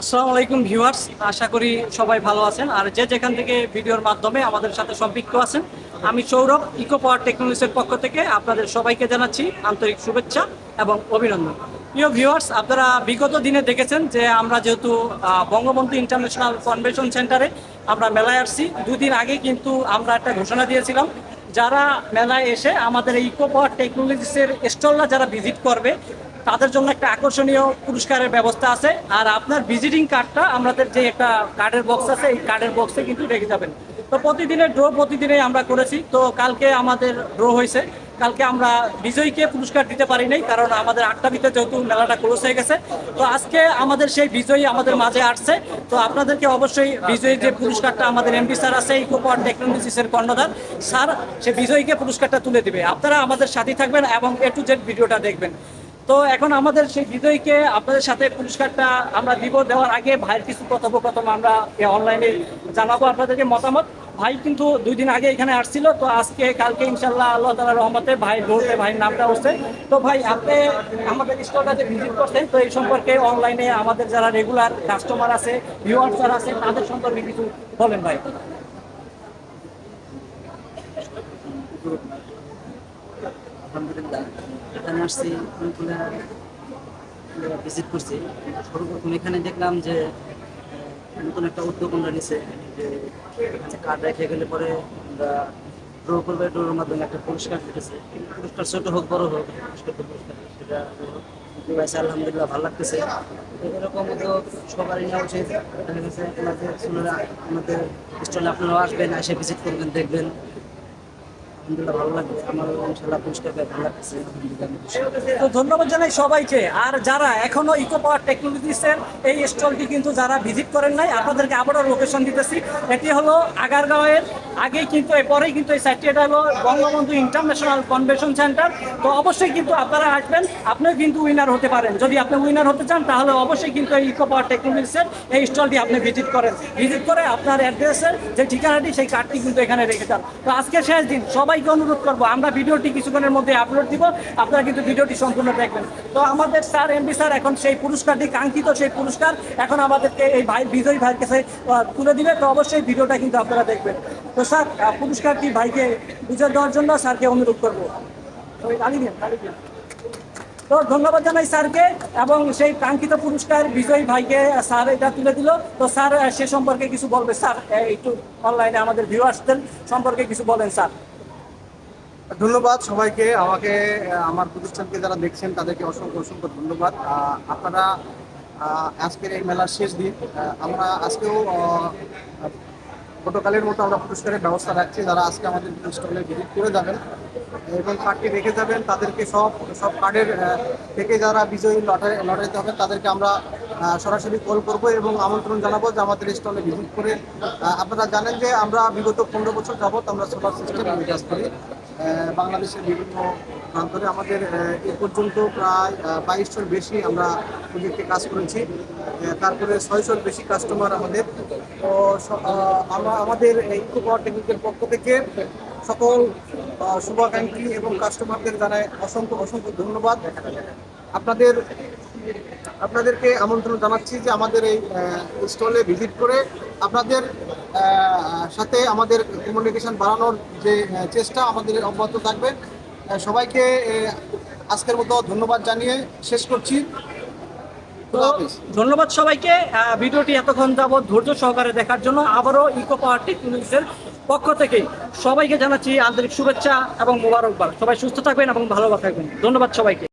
আসসালামু আলাইকুম ভিউয়ার্স, আশা করি সবাই ভালো আছেন। আর যে যেখান থেকে ভিডিওর মাধ্যমে আমাদের সাথে সম্পৃক্ত আছেন, আমি সৌরভ, ইকো পাওয়ার টেকনোলজিসের পক্ষ থেকে আপনাদের সবাইকে জানাচ্ছি আন্তরিক শুভেচ্ছা এবং অভিনন্দন। প্রিয় ভিউয়ার্স, আপনারা বিগত দিনে দেখেছেন যে আমরা যেহেতু বঙ্গবন্ধু ইন্টারন্যাশনাল কনভেনশন সেন্টারে আমরা মেলায় আসছি। দুদিন আগে কিন্তু আমরা একটা ঘোষণা দিয়েছিলাম, যারা মেলায় এসে আমাদের ইকো পাওয়ার টেকনোলজিসের স্টলরা যারা ভিজিট করবে তাদের জন্য একটা আকর্ষণীয় পুরস্কারের ব্যবস্থা আছে। আর আপনার ভিজিটিং কার্ডটা আমাদের যে একটা কার্ডের বক্স আছে, এই কার্ডের বক্সে কিন্তু রেখে যাবেন। তো প্রতিদিনের ড্র প্রতিদিনে আমরা করেছি। তো কালকে আমাদের ড্র হয়েছে। কালকে আমরা বিজয়ীকে পুরস্কার দিতে পারি নাই, কারণ আমাদের আটটা ভিতরে যেহেতু মেলাটা ক্লোজ হয়ে গেছে। তো আজকে আমাদের সেই বিজয়ী আমাদের মাঝে আসছে। তো আপনাদেরকে অবশ্যই বিজয়ী যে পুরস্কারটা আমাদের এমপি স্যার আছে ইকো পাওয়ার টেকনোলজিসের কর্ণধার, স্যার সে বিজয়ীকে পুরস্কারটা তুলে দিবে। আপনারা আমাদের সাথে থাকবেন এবং এ টু জেড ভিডিওটা দেখবেন। তো এখন আমাদের সেই বিজয়ীকে আপনাদের সাথে পুরস্কারটা আমরা দিব দেওয়ার আগে ভাইয়ের কিছু কথোপকথন আমরা অনলাইনে জানাব আপনাদেরকে মতামত। ভাই কিন্তু দুই দিন আগে এখানে আসছিল, তো আজকে, কালকে ইনশাল্লাহ আল্লাহ তালা রহমতে ভাই বলতে ভাইয়ের নামটা হচ্ছে। তো ভাই, আপনি আমাদের স্টলটা যে ভিজিট করছেন, তো এই সম্পর্কে অনলাইনে আমাদের যারা রেগুলার কাস্টমার আছে ভিউয়ার্স যারা আছে, তাদের সম্পর্কে কিছু বলেন ভাই আলহামদুলিল্লাহ এখানে আসছি অনেকগুলো ভিজিট করছি। সর্বপ্রথম এখানে দেখলাম যে নতুন একটা উদ্যোগ আমরা নিছে। যে কার্ড রেখে গেলে পরে আমরা ড্র করবে ড্রোর মাধ্যমে একটা পুরস্কার দিতেছে পুরস্কার ছোট হোক, বড় হোক, পুরস্কার তো পুরস্কার, সেটা পাইছে আলহামদুলিল্লাহ ভালো লাগতেছে। তো এরকম উদ্যোগ সবারই নেওয়া উচিত। দেখা গেছে আপনাদের স্টলে আপনারাও আসবেন, এসে ভিজিট করবেন, দেখবেন। আলহামদুলিল্লাহ ভালো আমারও ইনশাল্লাহ পুরস্কার পেয়ে ভালো খুশি। তো ধন্যবাদ জানাই সবাইকে। আর যারা এখনও ইকো পাওয়ার টেকনোলজিসের এই স্টলটি কিন্তু যারা ভিজিট করেন নাই, আপনাদেরকে আবারও লোকেশন দিতেছি। এটি হলো আগারগাঁওয়ের আগেই কিন্তু, এরপরেই কিন্তু এই সাইটটি এটা হলো বঙ্গবন্ধু ইন্টারন্যাশনাল কনভেনশন সেন্টার। তো অবশ্যই কিন্তু আপনারা আসবেন, আপনিও কিন্তু উইনার হতে পারেন। যদি আপনি উইনার হতে চান, তাহলে অবশ্যই কিন্তু এই ইকো পাওয়ার টেকনোলজিসের এই স্টলটি আপনি ভিজিট করেন। ভিজিট করে আপনার অ্যাড্রেসের যে ঠিকানাটি, সেই কার্ডটি কিন্তু এখানে রেখে যান তো আজকে শেষ দিন সবাইকে অনুরোধ করব, আমরা ভিডিওটি কিছুক্ষণের মধ্যে আপলোড দিব, আপনারা কিন্তু ভিডিওটি সম্পূর্ণ দেখবেন। তো আমাদের স্যার এমপি স্যার, এখন সেই পুরস্কারটি কাঙ্ক্ষিত সেই পুরস্কার, এখন আমাদেরকে এই ভাই, বিজয়ী ভাইয়ের কাছে তুলে দিবে, তো অবশ্যই ভিডিওটা কিন্তু আপনারা দেখবেন। তো স্যার পুরস্কারটি ভাইকে বিজয় দেওয়ার জন্য স্যারকে অনুরোধ করব? তো ধন্যবাদ জানাই স্যারকে, এবং সেই কাঙ্ক্ষিত পুরস্কার বিজয়ী ভাইকে স্যার এটা তুলে দিল। তো স্যার সে সম্পর্কে কিছু বলবে। স্যার একটু অনলাইনে আমাদের ভিউ ভিউয়ার্সদের সম্পর্কে কিছু বলেন, স্যার। ধন্যবাদ সবাইকে। আমাকে আমার প্রতিষ্ঠানকে যারা দেখছেন, তাদেরকে অসংখ্য অসংখ্য ধন্যবাদ। আপনারা আজকের এই মেলার শেষ দিন আমরা আজকেও গতকালের মতো আমরা পুরস্কারের ব্যবস্থা রাখছি। যারা আজকে আমাদের স্টলে ভিজিট করে যাবেন এবং কার্ডটি রেখে যাবেন, তাদেরকে সব সব কার্ডের থেকে যারা বিজয়ী লটারি, লটারিতে হবেন তাদেরকে আমরা সরাসরি কল করব এবং আমন্ত্রণ জানাব যে আমাদের স্টলে ভিজিট করে আপনারা জানেন যে আমরা বিগত পনেরো বছর যাবত আমরা সোলার সিস্টেম কাজ করি। বাংলাদেশের বিভিন্ন প্রান্তরে আমাদের এ পর্যন্ত প্রায় বাইশশোর বেশি আমরা প্রজেক্টে কাজ করেছি। তারপরে ছয়শোর বেশি কাস্টমার আমাদের। তো আমরা আমাদের ইকো পাওয়ার টেকনিকের পক্ষ থেকে সকল শুভাকাঙ্ক্ষী এবং কাস্টমারদের জানাই অসংখ্য অসংখ্য ধন্যবাদ। আপনাদের, আপনাদেরকে আমন্ত্রণ জানাচ্ছি যে আমাদের এই স্টলে ভিজিট করে আপনাদের সাথে আমাদের কমিউনিকেশন বাড়ানোর যে চেষ্টা আমাদের অব্যাহত থাকবে। সবাইকে আজকের মতো ধন্যবাদ জানিয়ে শেষ করছি। ধন্যবাদ সবাইকে ভিডিওটি এতক্ষণ যাবৎ ধৈর্য সহকারে দেখার জন্য আবারও ইকো পাওয়ার টেকনোলজিসের পক্ষ থেকে সবাইকে জানাচ্ছি আন্তরিক শুভেচ্ছা এবং মোবারকবাদ। সবাই সুস্থ থাকবেন এবং ভালো থাকবেন। ধন্যবাদ সবাইকে।